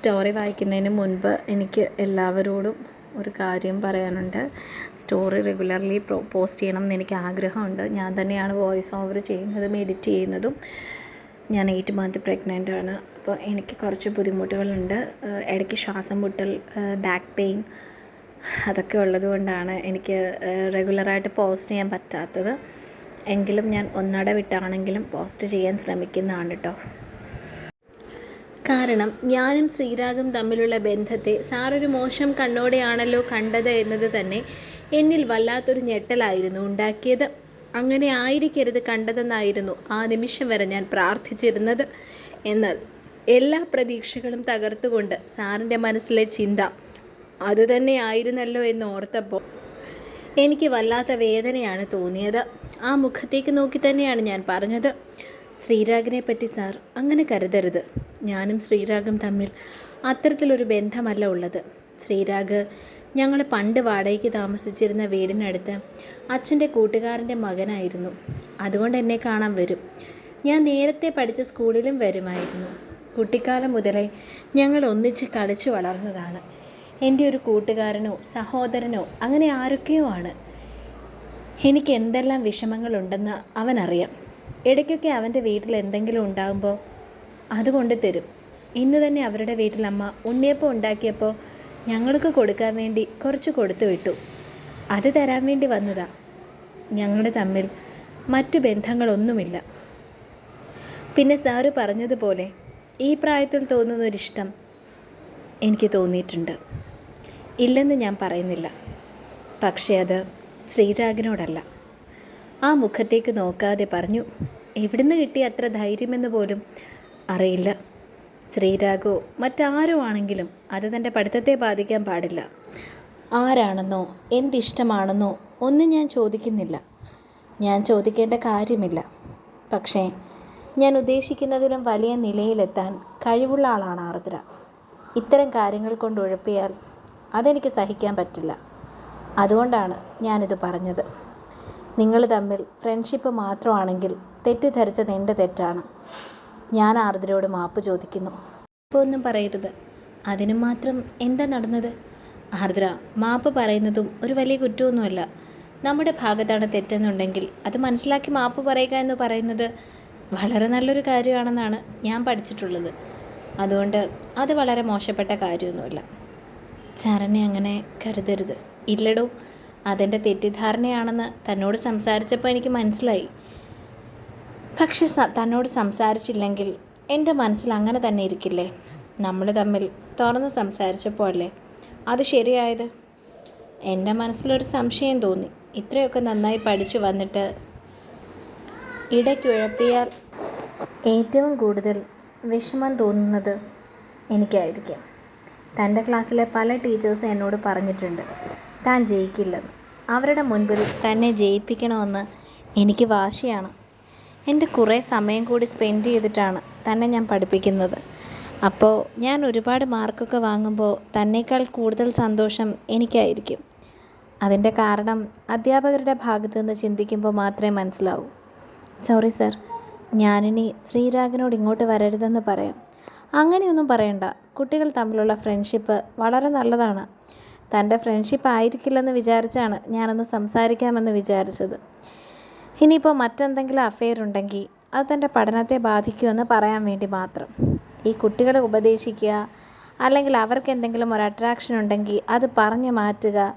Story വായിക്കുന്നതിന് മുൻപ് എനിക്ക് എല്ലാവരോടും ഒരു കാര്യം പറയാനുണ്ട്. സ്റ്റോറി റെഗുലർലി പോസ്റ്റ് ചെയ്യണം എന്ന് എനിക്ക് ആഗ്രഹമുണ്ട്. ഞാൻ തന്നെയാണ് വോയിസ് ഓവർ ചെയ്യുന്നതും എഡിറ്റ് ചെയ്യുന്നതും. ഞാൻ എയ്റ്റ് മന്ത് പ്രഗ്നന്റ് ആണ്. അപ്പോൾ എനിക്ക് കുറച്ച് ബുദ്ധിമുട്ടുകളുണ്ട്. ഇടയ്ക്ക് ശ്വാസം മുട്ടൽ ബാക്ക് പെയിൻ അതൊക്കെ ഉള്ളതുകൊണ്ടാണ് എനിക്ക് റെഗുലറായിട്ട് പോസ്റ്റ് ചെയ്യാൻ പറ്റാത്തത്. എങ്കിലും ഞാൻ ഒന്നട വിട്ടാണെങ്കിലും പോസ്റ്റ് ചെയ്യാൻ ശ്രമിക്കുന്നതാണ് കേട്ടോ കാരണം ഞാനും ശ്രീരാഗും തമ്മിലുള്ള ബന്ധത്തെ സാറൊരു മോശം കണ്ണോടെയാണല്ലോ കണ്ടത് എന്നത് തന്നെ എന്നിൽ വല്ലാത്തൊരു ഞെട്ടലായിരുന്നു ഉണ്ടാക്കിയത്. അങ്ങനെ ആയിരിക്കരുത് കണ്ടതെന്നായിരുന്നു ആ നിമിഷം വരെ ഞാൻ പ്രാർത്ഥിച്ചിരുന്നത്. എന്നാൽ എല്ലാ പ്രതീക്ഷകളും തകർത്തുകൊണ്ട് സാറിന്റെ മനസ്സിലെ ചിന്ത അതുതന്നെ ആയിരുന്നല്ലോ എന്ന് ഓർത്തപ്പോൾ എനിക്ക് വല്ലാത്ത വേദനയാണ് തോന്നിയത്. ആ മുഖത്തേക്ക് നോക്കി തന്നെയാണ് ഞാൻ പറഞ്ഞത്. ശ്രീരാഗിനെ പറ്റി സാർ അങ്ങനെ കരുതരുത്. ഞാനും ശ്രീരാഗും തമ്മിൽ അത്തരത്തിലൊരു ബന്ധമല്ല ഉള്ളത്. ശ്രീരാഗ് ഞങ്ങൾ പണ്ട് വാടകയ്ക്ക് താമസിച്ചിരുന്ന വീടിനടുത്ത് അച്ഛന്റെ കൂട്ടുകാരന്റെ മകനായിരുന്നു. അതുകൊണ്ട് എന്നെ കാണാൻ വരും. ഞാൻ നേരത്തെ പഠിച്ച സ്കൂളിലും വരുമായിരുന്നു. കുട്ടിക്കാലം മുതലേ ഞങ്ങൾ ഒന്നിച്ച് കളിച്ചു വളർന്നതാണ്. എന്റെ ഒരു കൂട്ടുകാരനോ സഹോദരനോ അങ്ങനെ ആരൊക്കെയോ ആണ്. എനിക്ക് എന്തെല്ലാം വിഷമങ്ങളുണ്ടെന്ന് അവനറിയാം. ഇടയ്ക്കൊക്കെ അവന്റെ വീട്ടിൽ എന്തെങ്കിലും ഉണ്ടാകുമ്പോൾ അതുകൊണ്ട് തരും. ഇന്ന് തന്നെ അവരുടെ വീട്ടിൽ അമ്മ ഉണ്ണിയപ്പം ഉണ്ടാക്കിയപ്പോൾ ഞങ്ങൾക്ക് കൊടുക്കാൻ വേണ്ടി കുറച്ച് കൊടുത്തു വിട്ടു. അത് തരാൻ വേണ്ടി വന്നതാ. ഞങ്ങളുടെ തമ്മിൽ മറ്റു ബന്ധങ്ങളൊന്നുമില്ല. പിന്നെ സാറ് പറഞ്ഞതുപോലെ ഈ പ്രായത്തിൽ തോന്നുന്നൊരിഷ്ടം എനിക്ക് തോന്നിയിട്ടുണ്ട്. ഇല്ലെന്ന് ഞാൻ പറയുന്നില്ല. പക്ഷേ അത് ശ്രീരാഗിനോടല്ല. ആ മുഖത്തേക്ക് നോക്കാതെ പറഞ്ഞു എവിടുന്ന് കിട്ടിയ അത്ര ധൈര്യമെന്ന് പോലും അറിയില്ല. ശ്രീരാഗോ മറ്റാരോ ആണെങ്കിലും അത് തന്റെ പഠിത്തത്തെ ബാധിക്കാൻ പാടില്ല. ആരാണെന്നോ എന്തിഷ്ടമാണെന്നോ ഒന്നും ഞാൻ ചോദിക്കുന്നില്ല. ഞാൻ ചോദിക്കേണ്ട കാര്യമില്ല. പക്ഷേ ഞാൻ ഉദ്ദേശിക്കുന്നതിലും വലിയ നിലയിലെത്താൻ കഴിവുള്ള ആളാണ് ആർദ്ര. ഇത്തരം കാര്യങ്ങൾ കൊണ്ട് ഉഴപ്പിയാൽ അതെനിക്ക് സഹിക്കാൻ പറ്റില്ല. അതുകൊണ്ടാണ് ഞാനിത് പറഞ്ഞത്. നിങ്ങൾ തമ്മിൽ ഫ്രണ്ട്ഷിപ്പ് മാത്രമാണെങ്കിൽ തെറ്റിദ്ധരിച്ചത് എന്റെ തെറ്റാണ്. ഞാൻ ആർദ്രയോട് മാപ്പ് ചോദിക്കുന്നു. ഇപ്പോൾ ഒന്നും പറയരുത്. അതിനു മാത്രം എന്താ നടന്നത്? ആർദ്ര മാപ്പ് പറയുന്നതും ഒരു വലിയ കുറ്റമൊന്നുമല്ല. നമ്മുടെ ഭാഗത്താണ് തെറ്റെന്നുണ്ടെങ്കിൽ അത് മനസ്സിലാക്കി മാപ്പ് പറയുക എന്ന് പറയുന്നത് വളരെ നല്ലൊരു കാര്യമാണെന്നാണ് ഞാൻ പഠിച്ചിട്ടുള്ളത്. അതുകൊണ്ട് അത് വളരെ മോശപ്പെട്ട കാര്യമൊന്നുമല്ല. സാറിനെ അങ്ങനെ കരുതരുത്. ഇല്ലടോ അതെന്റെ തെറ്റിദ്ധാരണയാണെന്ന് തന്നോട് സംസാരിച്ചപ്പോൾ എനിക്ക് മനസ്സിലായി. പക്ഷെ തന്നോട് സംസാരിച്ചില്ലെങ്കിൽ എന്റെ മനസ്സിൽ അങ്ങനെ തന്നെ ഇരിക്കില്ലേ? നമ്മൾ തമ്മിൽ തുറന്ന് സംസാരിച്ചപ്പോൾ അല്ലേ? അത് ശരിയായത്? എന്റെ മനസ്സിലൊരു സംശയം തോന്നി. ഇത്രയൊക്കെ നന്നായി പഠിച്ചു വന്നിട്ട് ഇടയ്ക്കുഴപ്പിയാൽ ഏറ്റവും കൂടുതൽ വിഷമം തോന്നുന്നത് എനിക്കായിരിക്കാം. തന്റെ ക്ലാസ്സിലെ പല ടീച്ചേഴ്സും എന്നോട് പറഞ്ഞിട്ടുണ്ട്. താൻ ജയിക്കില്ലെന്ന്. അവരുടെ മുൻപിൽ തന്നെ ജയിപ്പിക്കണമെന്ന് എനിക്ക് വാശിയാണ്. എന്റെ കുറേ സമയം കൂടി സ്പെൻഡ് ചെയ്തിട്ടാണ് തന്നെ ഞാൻ പഠിപ്പിക്കുന്നത്. അപ്പോൾ ഞാൻ ഒരുപാട് മാർക്കൊക്കെ വാങ്ങുമ്പോൾ തന്നേക്കാൾ കൂടുതൽ സന്തോഷം എനിക്കായിരിക്കും. അതിന്റെ കാരണം അധ്യാപകരുടെ ഭാഗത്തു നിന്ന് ചിന്തിക്കുമ്പോൾ മാത്രമേ മനസ്സിലാവൂ. സോറി സർ ഞാനിനി ശ്രീരാഗിനോട് ഇങ്ങോട്ട് വരരുതെന്ന് പറയാം. അങ്ങനെയൊന്നും പറയണ്ട. കുട്ടികൾ തമ്മിലുള്ള ഫ്രണ്ട്ഷിപ്പ് വളരെ നല്ലതാണ്. തന്റെ ഫ്രണ്ട്ഷിപ്പ് ആയിരിക്കില്ലെന്ന് വിചാരിച്ചാണ് ഞാനൊന്ന് സംസാരിക്കാമെന്ന് വിചാരിച്ചത്. ഇനിയിപ്പോൾ മറ്റെന്തെങ്കിലും അഫെയർ ഉണ്ടെങ്കിൽ അത് തന്റെ പഠനത്തെ ബാധിക്കുമെന്ന് പറയാൻ വേണ്ടി മാത്രം. ഈ കുട്ടികളെ ഉപദേശിക്കുക അല്ലെങ്കിൽ അവർക്ക് എന്തെങ്കിലും ഒരു അട്രാക്ഷൻ ഉണ്ടെങ്കിൽ അത് പറഞ്ഞു മാറ്റുക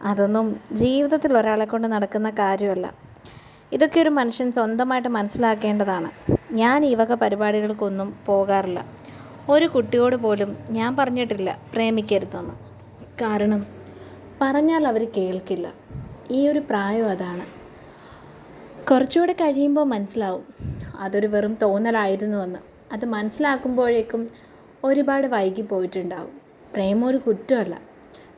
അതൊന്നും ജീവിതത്തിൽ ഒരാളെ കൊണ്ട് നടക്കുന്ന കാര്യമല്ല. ഇതൊക്കെ ഒരു മനുഷ്യൻ സ്വന്തമായിട്ട് മനസ്സിലാക്കേണ്ടതാണ്. ഞാൻ ഈ വക പരിപാടികൾക്കൊന്നും പോകാറില്ല. ഒരു കുട്ടിയോട് പോലും ഞാൻ പറഞ്ഞിട്ടില്ല പ്രേമിക്കരുതെന്ന്. കാരണം പറഞ്ഞാൽ അവർ കേൾക്കില്ല. ഈ ഒരു പ്രായം അതാണ്. കുറച്ചുകൂടെ കഴിയുമ്പോൾ മനസ്സിലാവും. അതൊരു വെറും തോന്നലായിരുന്നുവെന്ന്. അത് മനസ്സിലാക്കുമ്പോഴേക്കും ഒരുപാട് വൈകി പോയിട്ടുണ്ടാവും. പ്രേമം ഒരു കുറ്റമല്ല.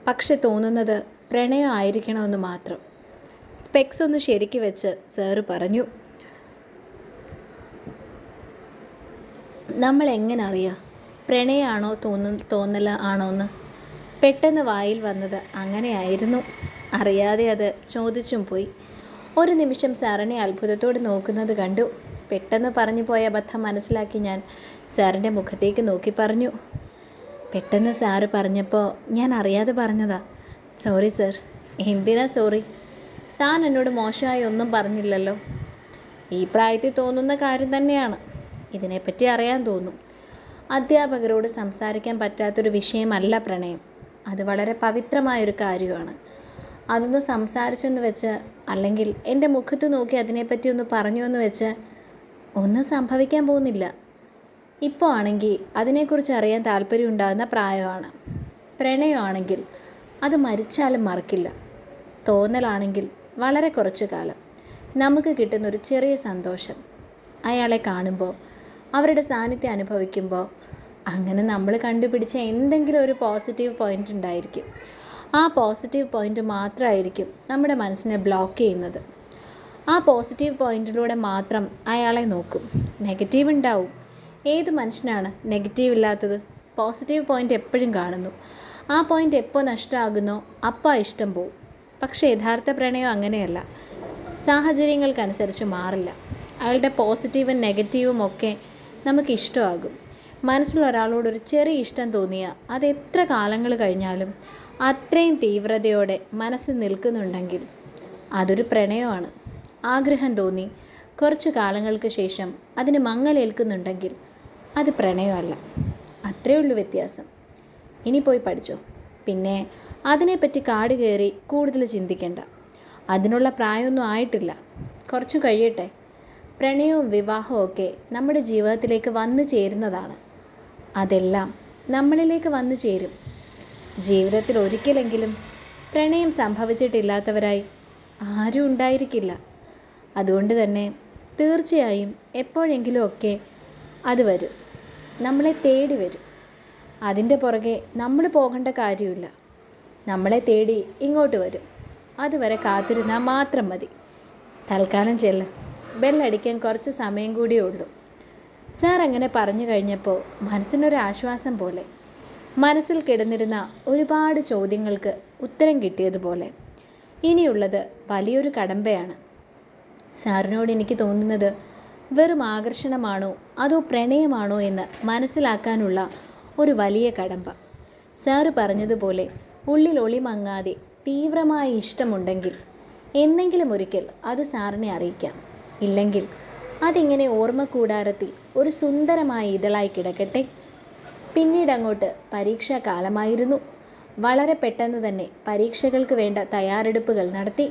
പക്ഷെ തോന്നുന്നത് പ്രണയം ആയിരിക്കണമെന്ന് മാത്രം. സ്പെക്സ് ഒന്ന് ശരിക്ക് വെച്ച് സാറ് പറഞ്ഞു. നമ്മൾ എങ്ങനെ അറിയാം? പ്രണയമാണോ തോന്നു തോന്നൽ ആണോ എന്ന്? പെട്ടെന്ന് വായിൽ വന്നത് അങ്ങനെയായിരുന്നു. അറിയാതെ അത് ചോദിച്ചും പോയി. ഒരു നിമിഷം സാറിനെ അത്ഭുതത്തോടെ നോക്കുന്നത് കണ്ടു. പെട്ടെന്ന് പറഞ്ഞു പോയ അബദ്ധം മനസ്സിലാക്കി ഞാൻ സാറിന്റെ മുഖത്തേക്ക് നോക്കി പറഞ്ഞു. പെട്ടെന്ന് സാറ് പറഞ്ഞപ്പോൾ ഞാൻ അറിയാതെ പറഞ്ഞതാ. സോറി സർ എന്തിനാ സോറി താൻ എന്നോട് മോശമായി ഒന്നും പറഞ്ഞില്ലല്ലോ. ഈ പ്രായത്തിൽ തോന്നുന്ന കാര്യം തന്നെയാണ്. ഇതിനെപ്പറ്റി അറിയാൻ തോന്നും. അധ്യാപകരോട് സംസാരിക്കാൻ പറ്റാത്തൊരു വിഷയമല്ല പ്രണയം. അത് വളരെ പവിത്രമായൊരു കാര്യമാണ്. അതൊന്ന് സംസാരിച്ചെന്ന് വെച്ച് അല്ലെങ്കിൽ എന്റെ മുഖത്ത് നോക്കി അതിനെപ്പറ്റി ഒന്ന് പറഞ്ഞു എന്ന് വെച്ച് ഒന്നും സംഭവിക്കാൻ പോകുന്നില്ല. ഇപ്പോൾ ആണെങ്കിൽ അതിനെക്കുറിച്ച് അറിയാൻ താല്പര്യം ഉണ്ടാകുന്ന പ്രായമാണ്. പ്രണയമാണെങ്കിൽ അത് മരിച്ചാലും മറക്കില്ല. തോന്നലാണെങ്കിൽ വളരെ കുറച്ചു കാലം. നമുക്ക് കിട്ടുന്നൊരു ചെറിയ സന്തോഷം. അയാളെ കാണുമ്പോൾ അവരുടെ സാന്നിധ്യം അനുഭവിക്കുമ്പോൾ അങ്ങനെ നമ്മൾ കണ്ടുപിടിച്ച എന്തെങ്കിലും ഒരു പോസിറ്റീവ് പോയിന്റ് ഉണ്ടായിരിക്കും. ആ പോസിറ്റീവ് പോയിന്റ് മാത്രമായിരിക്കും നമ്മുടെ മനസ്സിനെ ബ്ലോക്ക് ചെയ്യുന്നത്. ആ പോസിറ്റീവ് പോയിന്റിലൂടെ മാത്രം അയാളെ നോക്കും. നെഗറ്റീവ് ഉണ്ടാവും. ഏത് മനുഷ്യനാണ് നെഗറ്റീവ് ഇല്ലാത്തത്? പോസിറ്റീവ് പോയിന്റ് എപ്പോഴും കാണുന്നു. ആ പോയിന്റ് എപ്പോൾ നഷ്ടമാകുന്നോ അപ്പോൾ ഇഷ്ടം പോവും. പക്ഷേ യഥാർത്ഥ പ്രണയം അങ്ങനെയല്ല. സാഹചര്യങ്ങൾക്കനുസരിച്ച് മാറില്ല. അയാളുടെ പോസിറ്റീവും നെഗറ്റീവും ഒക്കെ നമുക്ക് ഇഷ്ടമാകും. മനസ്സിൽ ഒരാളോടൊരു ചെറിയ ഇഷ്ടം തോന്നിയാൽ അത് എത്ര കാലങ്ങൾ കഴിഞ്ഞാലും അത്രയും തീവ്രതയോടെ മനസ്സിൽ നിൽക്കുന്നുണ്ടെങ്കിൽ അതൊരു പ്രണയമാണ്. ആഗ്രഹം തോന്നി കുറച്ചു കാലങ്ങൾക്ക് ശേഷം അതിന് മങ്ങലേൽക്കുന്നുണ്ടെങ്കിൽ അത് പ്രണയമല്ല. അത്രയേ ഉള്ളൂ വ്യത്യാസം. ഇനി പോയി പഠിച്ചോ. പിന്നെ അതിനെപ്പറ്റി കാട് കയറി കൂടുതൽ ചിന്തിക്കേണ്ട. അതിനുള്ള പ്രായമൊന്നും ആയിട്ടില്ല. കുറച്ചു കഴിയട്ടെ. പ്രണയവും വിവാഹവും ഒക്കെ നമ്മുടെ ജീവിതത്തിലേക്ക് വന്നു ചേരുന്നതാണ്. അതെല്ലാം നമ്മളിലേക്ക് വന്നു ചേരും. ജീവിതത്തിൽ ഒരിക്കലെങ്കിലും പ്രണയം സംഭവിച്ചിട്ടില്ലാത്തവരായി ആരും ഉണ്ടായിരിക്കില്ല. അതുകൊണ്ട് തന്നെ തീർച്ചയായും എപ്പോഴെങ്കിലുമൊക്കെ അത് വരും. നമ്മളെ തേടി വരും. അതിന്റെ പുറകെ നമ്മൾ പോകേണ്ട കാര്യമില്ല. നമ്മളെ തേടി ഇങ്ങോട്ട് വരും. അതുവരെ കാത്തിരുന്നാൽ മാത്രം മതി. തൽക്കാലം ചെല്ലാം. ബെല്ലടിക്കാൻ കുറച്ച് സമയം കൂടിയേ ഉള്ളൂ. സാർ അങ്ങനെ പറഞ്ഞു കഴിഞ്ഞപ്പോൾ മനസ്സിനൊരു ആശ്വാസം പോലെ. മനസ്സിൽ കിടന്നിരുന്ന ഒരുപാട് ചോദ്യങ്ങൾക്ക് ഉത്തരം കിട്ടിയതുപോലെ. ഇനിയുള്ളത് വലിയൊരു കടമ്പയാണ്. സാറിനോട് എനിക്ക് തോന്നുന്നത് വെറും ആകർഷണമാണോ അതോ പ്രണയമാണോ എന്ന് മനസ്സിലാക്കാനുള്ള ഒരു വലിയ കടമ്പ. സാറ് പറഞ്ഞതുപോലെ ഉള്ളിൽ ഒളിമങ്ങാതെ തീവ്രമായ ഇഷ്ടമുണ്ടെങ്കിൽ എന്നെങ്കിലും ഒരിക്കൽ അത് സാറിനെ അറിയിക്കാം. ഇല്ലെങ്കിൽ അതിങ്ങനെ ഓർമ്മക്കൂടാരത്തിൽ ഒരു സുന്ദരമായ ഇതളായി കിടക്കട്ടെ. പിന്നീട് അങ്ങോട്ട് പരീക്ഷാ കാലമായിരുന്നു. വളരെ പെട്ടെന്ന് തന്നെ പരീക്ഷകൾക്ക് വേണ്ട തയ്യാറെടുപ്പുകൾ നടത്തി.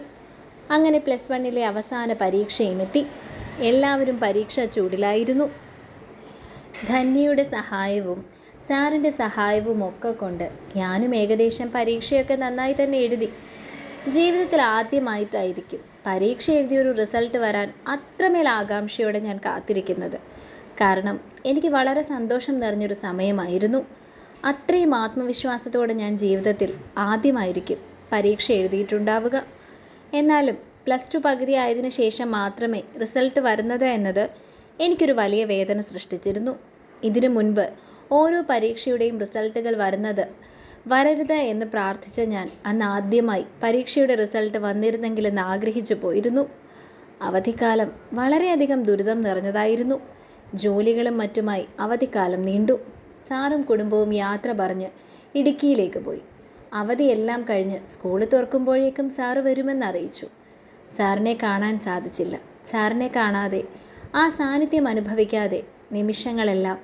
അങ്ങനെ പ്ലസ് വണ്ണിലെ അവസാന പരീക്ഷയും എത്തി. എല്ലാവരും പരീക്ഷാ ചൂടിലായിരുന്നു. ധന്യയുടെ സഹായവും സാറിന്റെ സഹായവും ഒക്കെ കൊണ്ട് ഞാനും ഏകദേശം പരീക്ഷയൊക്കെ നന്നായി തന്നെ എഴുതി. ജീവിതത്തിൽ ആദ്യമായിട്ടായിരിക്കും പരീക്ഷ എഴുതിയൊരു റിസൾട്ട് വരാൻ അത്രമേൽ ആകാംക്ഷയോടെ ഞാൻ കാത്തിരിക്കുന്നത്. കാരണം എനിക്ക് വളരെ സന്തോഷം നിറഞ്ഞൊരു സമയമായിരുന്നു. അത്രയും ആത്മവിശ്വാസത്തോടെ ഞാൻ ജീവിതത്തിൽ ആദ്യമായിരിക്കും പരീക്ഷ എഴുതിയിട്ടുണ്ടാവുക. എന്നാലും പ്ലസ് ടു പകുതി ആയതിനു ശേഷം മാത്രമേ റിസൾട്ട് വരുന്നത് എന്നത് എനിക്കൊരു വലിയ വേദന സൃഷ്ടിച്ചിരുന്നു. ഇതിനു മുൻപ് ഓരോ പരീക്ഷയുടെയും റിസൾട്ടുകൾ വരുന്നത് വരരുത് എന്ന് പ്രാർത്ഥിച്ച ഞാൻ അന്ന് ആദ്യമായി പരീക്ഷയുടെ റിസൾട്ട് വന്നിരുന്നെങ്കിലെന്ന് ആഗ്രഹിച്ചു പോയിരുന്നു. അവധിക്കാലം വളരെയധികം ദുരിതം നിറഞ്ഞതായിരുന്നു. ജോലികളും മറ്റുമായി അവധിക്കാലം നീണ്ടു. സാറും കുടുംബവും യാത്ര പറഞ്ഞ് ഇടുക്കിയിലേക്ക് പോയി. അവധിയെല്ലാം കഴിഞ്ഞ് സ്കൂൾ തുറക്കുമ്പോഴേക്കും സാറ് വരുമെന്ന് അറിയിച്ചു. സാറിനെ കാണാൻ സാധിച്ചില്ല. സാറിനെ കാണാതെ ആ സാന്നിധ്യം അനുഭവിക്കാതെ നിമിഷങ്ങളെല്ലാം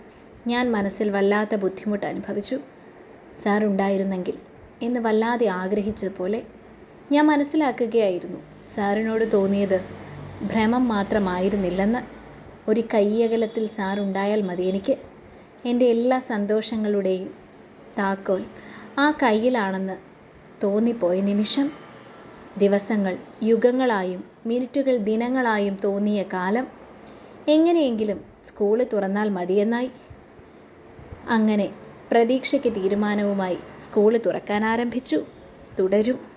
ഞാൻ മനസ്സിൽ വല്ലാത്ത ബുദ്ധിമുട്ട് അനുഭവിച്ചു. സാർ ഉണ്ടായിരുന്നെങ്കിൽ എന്ന് വല്ലാതെ ആഗ്രഹിച്ചതുപോലെ ഞാൻ മനസ്സിലാക്കുകയായിരുന്നു. സാറിനോട് തോന്നിയത് ഭ്രമം മാത്രമായിരുന്നില്ലെന്ന്. ഒരു കയ്യകലത്തിൽ സാറുണ്ടായാൽ മതി എനിക്ക്. എന്റെ എല്ലാ സന്തോഷങ്ങളുടെയും താക്കോൽ ആ കയ്യിലാണെന്ന് തോന്നിപ്പോയ നിമിഷം. ദിവസങ്ങൾ യുഗങ്ങളായും മിനിറ്റുകൾ ദിനങ്ങളായും തോന്നിയ കാലം എങ്ങനെയെങ്കിലും സ്കൂൾ തുറന്നാൽ മതിയെന്നായി. അങ്ങനെ പ്രതീക്ഷയ്ക്ക് തീരുമാനവുമായി സ്കൂൾ തുറക്കാനാരംഭിച്ചു. തുടരും.